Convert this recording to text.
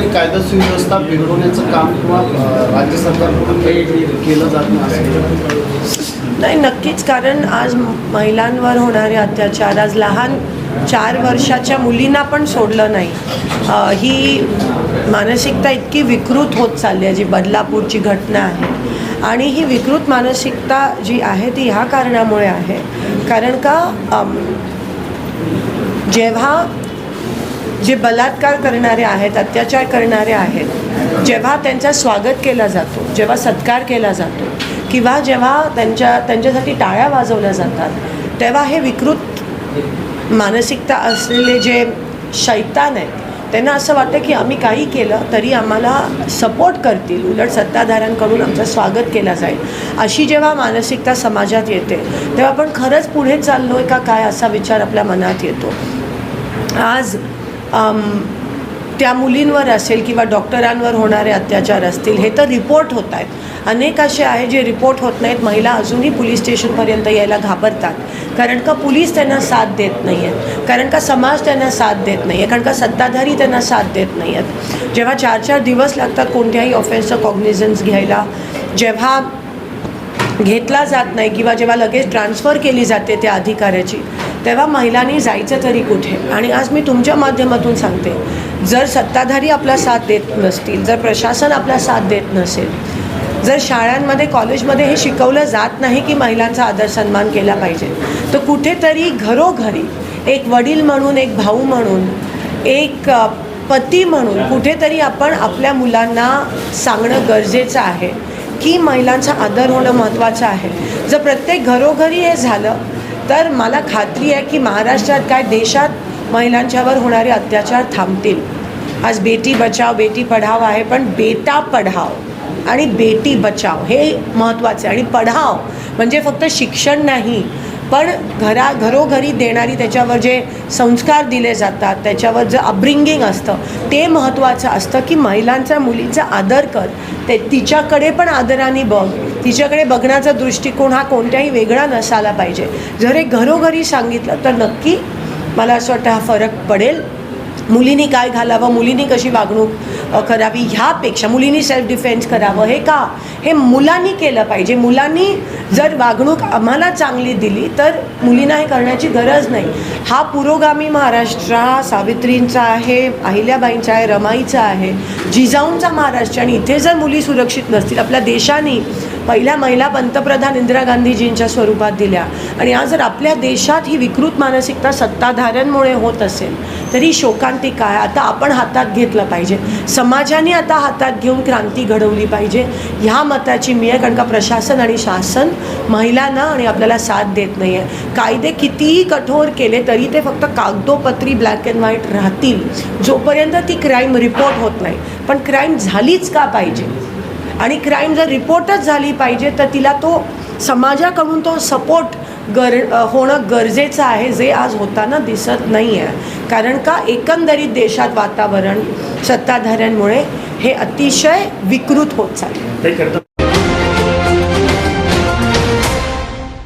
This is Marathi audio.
कुठेतरी कायदा सुव्यवस्था बिघडवण्याचं काम किंवा राज्य सरकारकडून काही केलं जात नाही नाही नक्कीच. कारण आज महिलांवर होणारे अत्याचार आज लहान चार वर्षाच्या मुलींना पण सोडलं नाही. ही मानसिकता इतकी विकृत होत चालली आहे जी बदलापूरची घटना आहे. आणि ही विकृत मानसिकता जी आहे ती ह्या कारणामुळे आहे. कारण का जेव्हा जे बलात्कार करणारे आहेत अत्याचार करणारे आहेत जेव्हा त्यांचा स्वागत केला जातो जेव्हा सत्कार केला जातो किंवा जेव्हा त्यांच्या त्यांच्यासाठी टाळ्या वाजवल्या जातात तेव्हा हे विकृत मानसिकता असलेले जे शैतान आहेत त्यांना असं वाटतं की आम्ही काही केलं तरी आम्हाला सपोर्ट करतील उलट सत्ताधाऱ्यांकडून आमचं स्वागत केलं जाईल. अशी जेव्हा मानसिकता समाजात येते तेव्हा आपण खरंच पुढे चाललो आहे का काय असा विचार आपल्या मनात येतो. आज त्या मुलींवर असेल किंवा डॉक्टरांवर होणारे अत्याचार असतील हे तर रिपोर्ट होत आहेत. अनेक असे आहे जे रिपोर्ट होत नाहीत. महिला अजूनही पोलीस स्टेशनपर्यंत यायला घाबरतात. कारण का पोलीस त्यांना साथ देत नाही आहेत कारण का समाज त्यांना साथ देत नाही आहे कारण का सत्ताधारी त्यांना साथ देत नाही आहेत जेव्हा चार चार दिवस लागतात कोणत्याही ऑफेन्सचं कॉग्निझन्स घ्यायला जेव्हा घेतला जात नाही किंवा जेव्हा लगेच ट्रान्सफर केली जाते त्या अधिकाऱ्याची तेव्हा महिलांनी जायचं तरी कुठे? आणि आज मी तुमच्या माध्यमातून सांगते जर सत्ताधारी आपला साथ देत नसतील जर प्रशासन आपला साथ देत नसेल जर शाळांमध्ये कॉलेजमध्ये हे शिकवलं जात नाही की महिलांचा आदर सन्मान केला पाहिजे तर कुठेतरी घरोघरी एक वडील म्हणून एक भाऊ म्हणून एक पती म्हणून कुठेतरी आपण आपल्या मुलांना सांगणं गरजेचं आहे की महिलांचा आदर होणं महत्त्वाचं आहे. जर प्रत्येक घरोघरी हे झालं तर मला खात्री आहे की महाराष्ट्रात काय देशात महिलांच्यावर होणारे अत्याचार थांबतील. आज बेटी बचाव बेटी पढाव आहे पण बेटा पढाव आणि बेटी बचाव हे महत्त्वाचे. आणि पढाव म्हणजे फक्त शिक्षण नाही पण घरा घरोघरी देणारी त्याच्यावर जे संस्कार दिले जातात त्याच्यावर जे अपब्रिंगिंग असतं ते महत्त्वाचं असतं की महिलांचा मुलीचा आदर कर. ते तिच्याकडे पण आदराने बघ. तिच्याकडे बघण्याचा दृष्टिकोन हा कोणत्याही वेगळा नसायला पाहिजे. जर हे घरोघरी सांगितलं तर नक्की मला असं वाटतं हा फरक पडेल. मुलींनी काय घालावं मुलींनी कशी वागणूक करावी ह्यापेक्षा मुलींनी सेल्फ डिफेन्स करावं. हे का? हे मुलांनी केलं पाहिजे. मुलांनी जर वागणूक आम्हाला चांगली दिली तर मुलींना हे करण्याची गरज नाही. हा पुरोगामी महाराष्ट्र हा सावित्रींचा आहे अहिल्याबाईंचा आहे रमाईचा आहे जिजाऊंचा महाराष्ट्र. आणि इथे जर मुली सुरक्षित नसतील आपल्या देशाने पहिल्या महिला पंतप्रधान इंदिरा गांधीजींच्या स्वरूपात दिल्या. आणि आज जर आपल्या देशात ही विकृत मानसिकता सत्ताधाऱ्यांमुळे होत असेल तरी शोकांती काय? आता आपण हातात घेतलं पाहिजे. समाजाने आता हातात घेऊन क्रांती घडवली पाहिजे. ह्या मताची मी आहे कारण का प्रशासन आणि शासन महिलांना आणि आपल्याला साथ देत नाही आहे कायदे कितीही कठोर केले तरी ते फक्त कागदोपत्री ब्लॅक अँड व्हाईट राहतील. जोपर्यंत ती क्राईम रिपोर्ट होत नाही. पण क्राईम झालीच का पाहिजे? आणि क्राईम जर रिपोर्टच झाली पाहिजे तर तिला तो समाजाकडून तो सपोर्ट गर होणं गरजेचं आहे जे आज होताना दिसत नाही आहे कारण का? एकंदरीत देशात वातावरण सत्ताधाऱ्यांमुळे हे अतिशय विकृत होत चाललं